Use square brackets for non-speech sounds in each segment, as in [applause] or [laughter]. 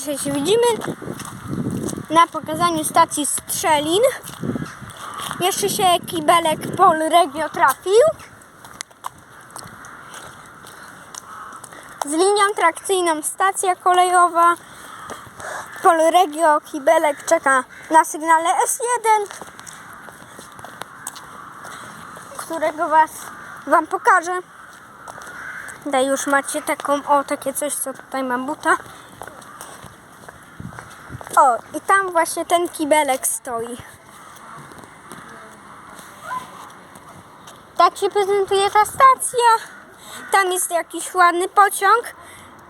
Dzisiaj się widzimy na pokazaniu stacji Strzelin. Jeszcze się kibelek Pol Regio trafił. Z linią trakcyjną stacja kolejowa. Pol Regio kibelek czeka na sygnale S1, którego was wam pokażę. Tutaj już macie taką, o takie coś, co tutaj mam buta. O, i tam właśnie ten kibelek stoi. Tak się prezentuje ta stacja. Tam jest jakiś ładny pociąg,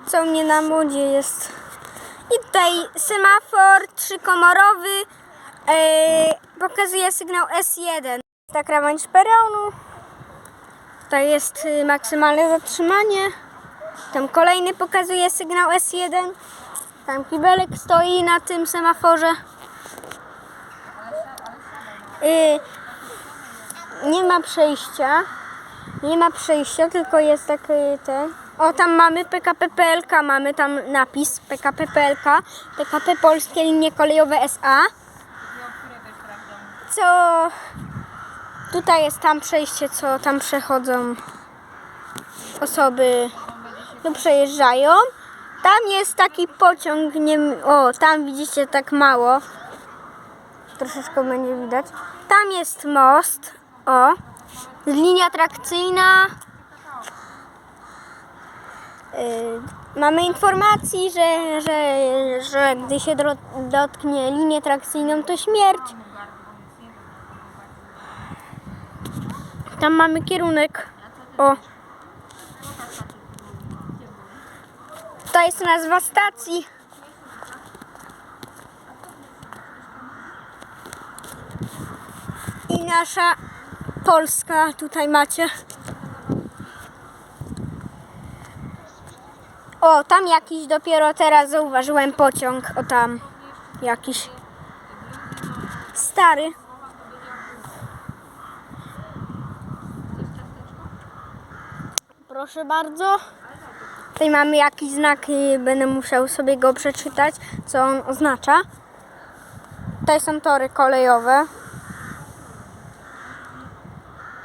co mnie na modzie jest. I tutaj semafor trzykomorowy e, pokazuje sygnał S1. Ta krawędź peronu. Tutaj jest y, maksymalne zatrzymanie. Tam kolejny pokazuje sygnał S1. Tam kibelek stoi na tym semaforze. Y, ma przejścia. Nie ma przejścia, tylko jest taki ten. O, tam mamy PKP PLK, mamy tam napis PKP PLK, PKP Polskie Linie Kolejowe SA. Co tutaj jest tam przejście, co tam przechodzą osoby lub przejeżdżają. Tam jest taki pociąg, nie, o, tam widzicie tak mało. Troszeczkę będzie widać. Tam jest most, o, linia trakcyjna. Yy, mamy informacji, że, że, że gdy się dotknie linię trakcyjną, to śmierć. Tam mamy kierunek. O. To jest nazwa stacji. I nasza Polska tutaj macie. O, tam jakiś dopiero teraz zauważyłem pociąg. O tam jakiś stary. Proszę bardzo. Tutaj mamy jakiś znak, y, będę musiał sobie go przeczytać, co on oznacza. Tutaj są tory kolejowe.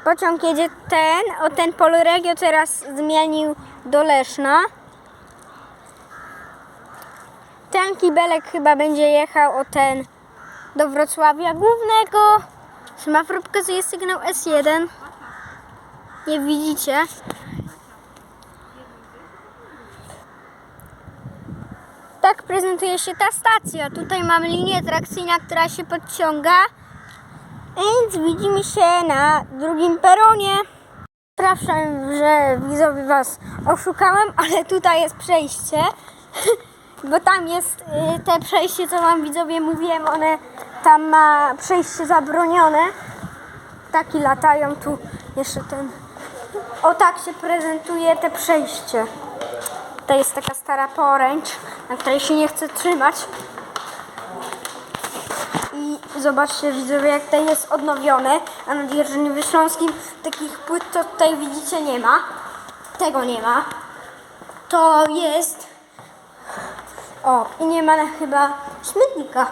Pociąg jedzie ten, o ten Polregio teraz zmienił do Leszna. Ten kibelek chyba będzie jechał o ten do Wrocławia Głównego. Semafor pokazuje sygnał S1. Nie widzicie. Tak prezentuje się ta stacja. Tutaj mamy linię trakcyjną, która się podciąga. Więc widzimy się na drugim peronie. Przepraszam, że widzowie was oszukałem, ale tutaj jest przejście. [laughs] Bo tam jest y, te przejście, co wam widzowie mówiłem, one tam ma przejście zabronione. Taki latają tu jeszcze ten. O tak się prezentuje te przejście. To jest taka stara poręcz, na której się nie chce trzymać. I zobaczcie widzowie, jak to jest odnowione. A na Dzierżynie Śląskim takich płyt to tutaj widzicie nie ma. Tego nie ma. To jest... O, i nie ma chyba śmietnika.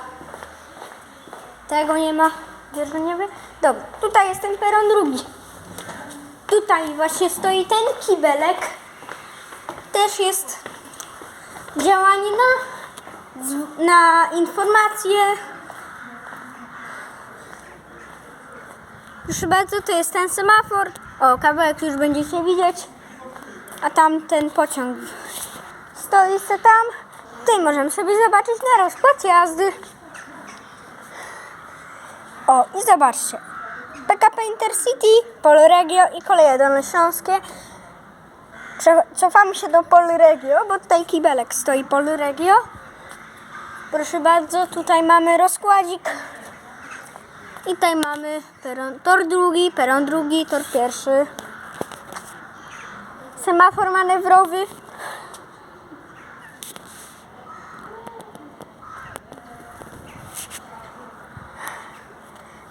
Tego nie ma w Dzierżoniowie. Dobra, tutaj jest ten peron drugi. Tutaj właśnie stoi ten kibelek. Też jest działanie na, na informacje. Proszę bardzo, to jest ten semafor. O, kawałek już będziecie widzieć. A tam ten pociąg stoi se tam. Tutaj możemy sobie zobaczyć na rozkład jazdy. O, i zobaczcie. PKP Intercity, Polregio i koleje dolnośląskie. Cofamy się do Polregio, bo tutaj kibelek stoi Polregio. Proszę bardzo, tutaj mamy rozkładzik. I tutaj mamy peron, tor drugi, peron drugi, tor pierwszy. Semafor manewrowy.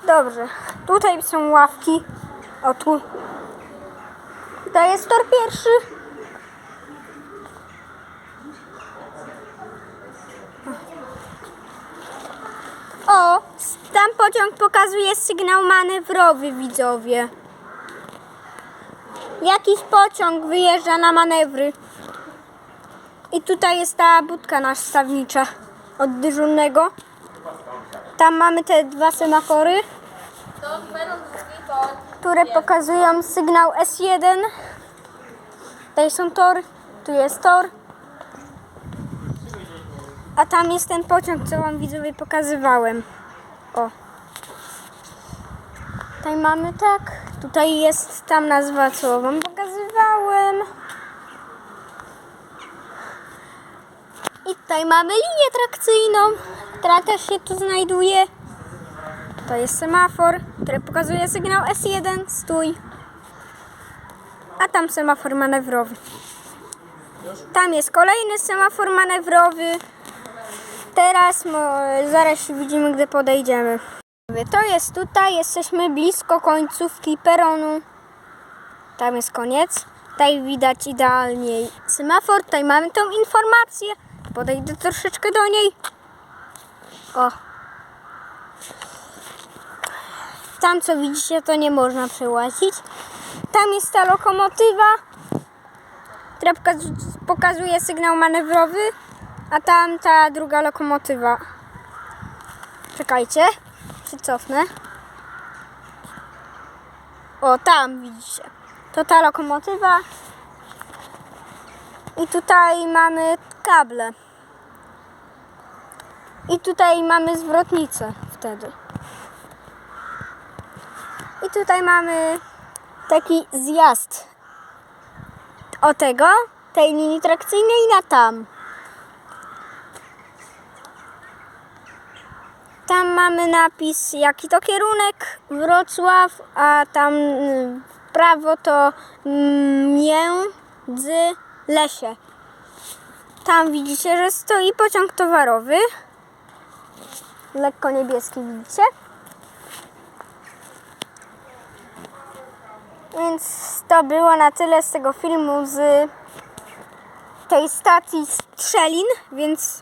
Dobrze. Tutaj są ławki. O tu. To jest tor pierwszy. O, tam pociąg pokazuje sygnał manewrowy, widzowie. Jakiś pociąg wyjeżdża na manewry. I tutaj jest ta budka nastawnicza od dyżurnego. Tam mamy te dwa semafory, które pokazują sygnał S1. Tutaj są tory, tu jest tor. A tam jest ten pociąg, co wam widzowie pokazywałem. O. Tutaj mamy tak. Tutaj jest tam nazwa, co wam pokazywałem. I tutaj mamy linię trakcyjną, która też się tu znajduje. To jest semafor, który pokazuje sygnał S1, stój. A tam semafor manewrowy. Tam jest kolejny semafor manewrowy. Teraz mo, zaraz się widzimy, gdy podejdziemy. To jest tutaj, jesteśmy blisko końcówki peronu. Tam jest koniec. Tutaj widać idealnie semafor. Tutaj mamy tą informację. Podejdę troszeczkę do niej. O. Tam co widzicie, to nie można przełazić. Tam jest ta lokomotywa, która pokaz- pokazuje sygnał manewrowy, a tam ta druga lokomotywa. Czekajcie, się cofnę. O, tam widzicie. To ta lokomotywa. I tutaj mamy kable. I tutaj mamy zwrotnicę wtedy. I tutaj mamy taki zjazd o tego, tej linii trakcyjnej na tam. Tam mamy napis, jaki to kierunek, Wrocław, a tam y, w prawo to mm, między lesie. Tam widzicie, że stoi pociąg towarowy. Lekko niebieski widzicie. Więc to było na tyle z tego filmu z tej stacji Strzelin, więc